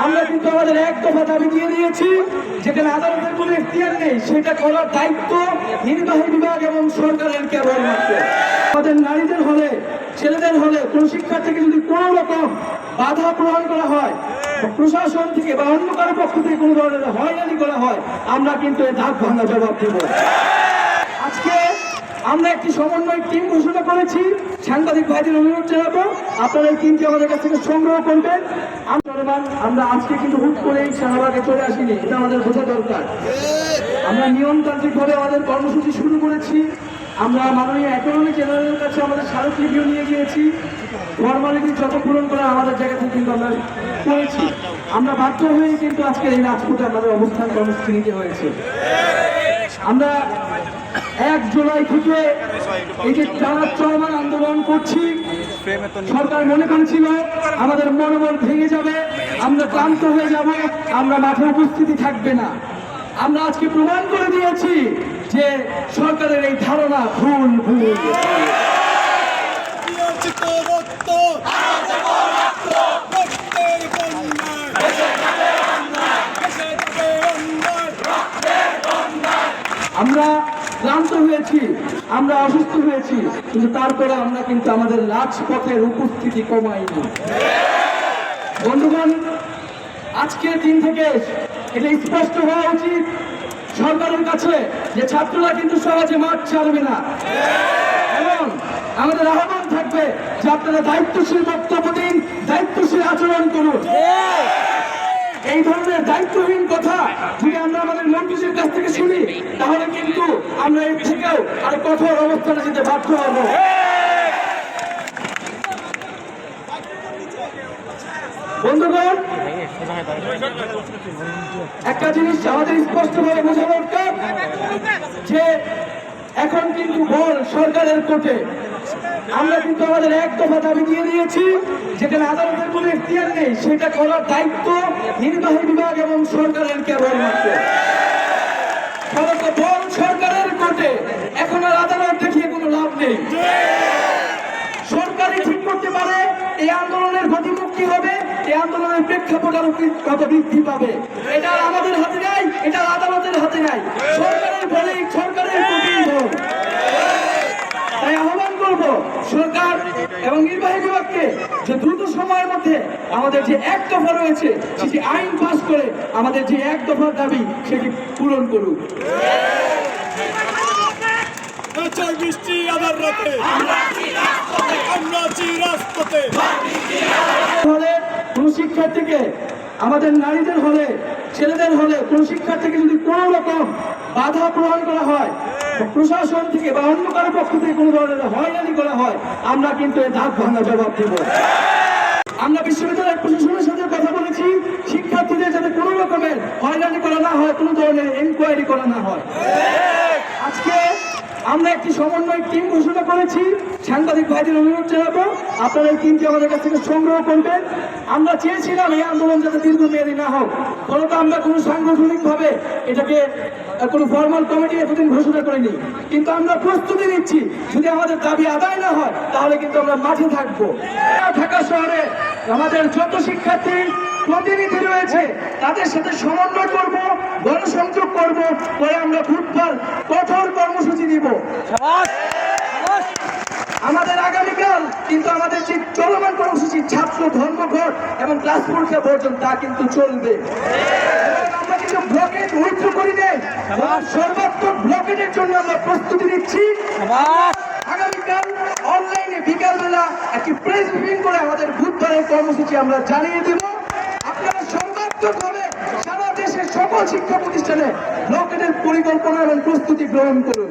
আমরা কিন্তু আমাদের এক দফা দাবি দিয়ে দিয়েছি, যেখানে আদালতের কোনো এখতিয়ার নেই, সেটা করার দায়িত্ব নির্বাহী বিভাগ এবং সরকারের কেবলমাত্র। আমাদের নারীদের হলে, ছেলেদের হলে কোন শিক্ষার্থীকে যদি কোনো রকম বাধা প্রদান করা হয় প্রশাসন থেকে বা অন্য কারও পক্ষ থেকে কোনো ধরনের হয়রানি করা হয়, আমরা কিন্তু এই দাগ ভাঙা জবাব দেব। আমরা একটি সমন্বয় টিম ঘোষণা করেছি। সাংবাদিক ভাইদের অনুরোধ জানাব, আপনারা এই টিমটি আমাদের কাছ থেকে সংগ্রহ করবেন। আমরা আজকে কিন্তু হুট করেই শাহবাগে চলে আসিনি, এটা আমাদের বোঝা দরকার। আমরা নিয়মতান্ত্রিক ভাবে আমাদের কর্মসূচি শুরু করেছি। আমরা মাননীয় অ্যাটর্নি জেনারেলের কাছে আমাদের স্মারক রিভিউ নিয়ে গিয়েছি। ফর্মালিটি যত পূরণ করা আমাদের জায়গা থেকে কিন্তু আমরা করেছি। আমরা বাধ্য হয়ে কিন্তু আজকে এই রাজপথে আমাদের অবস্থান কর্মসূচি নিতে হয়েছে। আমরা এক জুলাই থেকে এই যে টানা চলমান আন্দোলন করছি, সরকার মনে করেছিল আমাদের মনোবল ভেঙে যাবে, আমরা ক্লান্ত হয়ে যাব, আমরা মাঠে উপস্থিতি থাকবে না। আমরা আজকে প্রমাণ করে দিয়েছি যে সরকারের এই ধারণা ভুল ভুল। আমরা ক্লান্ত হয়েছি, আমরা অসুস্থ হয়েছি, কিন্তু তারপরে আমরা কিন্তু আমাদের রাজপথের উপস্থিতি কমাইনি। বন্ধুগণ, আজকের দিন থেকে এটা স্পষ্ট হওয়া উচিত সরকারের কাছে যে ছাত্ররা কিন্তু সহজে মাঠ ছাড়বে না। এবং আমাদের আহ্বান থাকবে যে আপনারা দায়িত্বশীল বক্তব্য দিন, দায়িত্বশীল আচরণ করুন। এই ধরনের দায়িত্বহীন কথা যদি আমরা আমাদের মন্ত্রীদের কাছ থেকে শুনি, তাহলে কিন্তু আমরা এর থেকেও আর কঠোর অবস্থানে যেতে বাধ্য হব। বন্ধুগণ, একটা জিনিস আমাদের স্পষ্টভাবে বোঝা দরকার যে এখন কিন্তু বল সরকারের কোর্টে আমরা কিন্তু আমাদের এক দফা দাবি দিয়ে দিয়েছি, যেখানে আদালতের কোনো এখতিয়ার নেই, সেটা করার দায়িত্ব নির্বাহী বিভাগ এবং সরকারের কেবলমাত্র। সরকারের কোর্টে এখন আর আদালত দেখিয়ে কোনো লাভ নেই। সরকারই ঠিক করতে পারে, এই আন্দোলনের গতিমুখ হবে, এই আন্দোলনের প্রেক্ষাপট আরও কত বৃদ্ধি পাবে? এটা আমাদের হাতে নাই, এটা আদালতের হাতে নাই। সরকারের বলে সরকারের কঠিন ভোট। তাই আহ্বান করব সরকার এবং নির্বাহী বিভাগকে যে দ্রুত সময়ের মধ্যে আমাদের যে এক দফা রয়েছে সেটি আইন পাস করে আমাদের যে এক দফার দাবি সেটি পূরণ করুক। বৃষ্টি আবার রাতে আমরা আছি রাজপথে। হলে কোন শিক্ষার্থীকে আমাদের নারীদের হলে ছেলেদের হলে কোন শিক্ষার্থীকে যদি কোনো রকম বাধা প্রদান করা হয় প্রশাসন থেকে বা অন্য কারও পক্ষ থেকে কোনো ধরনের হয়রানি করা হয় আমরা কিন্তু এই দাগ ভাঙা জবাব দেব। আমরা বিশ্ববিদ্যালয়ের প্রশাসনের সাথে কথা বলেছি শিক্ষার্থীদের যাতে কোনো রকমের হয়রানি করা না হয় কোনো ধরনের এনকোয়ারি করা না হয়। আজকে আমরা একটি সমন্বয় টিম ঘোষণা করেছি। সাংবাদিক ভাইদের অনুরোধ জানাব, আপনারা এই টিমটি আমাদের কাছ থেকে সংগ্রহ করবেন। আমরা চেয়েছিলাম এই আন্দোলন যাতে দীর্ঘমেয়াদী না হোক। ফলত আমরা কোনো সাংগঠনিকভাবে এটাকে কোনো ফর্মাল কমিটি এতদিন ঘোষণা করিনি। কিন্তু আমরা প্রস্তুতি নিচ্ছি। যদি আমাদের দাবি আদায় না হয়, তাহলে কিন্তু আমরা মাঠে থাকব। ঢাকা শহরে আমাদের যত শিক্ষার্থী, প্রতিনিধি রয়েছে, তাদের সাথে সমন্বয় করব, গণসংযোগ করব। পরে আমরা দিব আমাদের আগামীকাল কিন্তু আমাদের যে চলমান কর্মসূচি ছাত্র ধর্মঘট এবং ক্লাস পরীক্ষা বর্জন তা কিন্তু চলবে। আমরা কিন্তু ব্লকেট উইথ্র করি নেই। সর্বাত্মক ব্লকেটের জন্য আমরা প্রস্তুতি নিচ্ছি। আগামীকাল অনলাইনে বিকালবেলা একটি প্রেস ব্রিফিং করে আমাদের বুধবারের কর্মসূচি আমরা জানিয়ে দেব। আপনারা সর্বাত্মকভাবে সারা দেশের সকল শিক্ষা প্রতিষ্ঠানে ব্লকেটের পরিকল্পনা এবং প্রস্তুতি গ্রহণ করুন।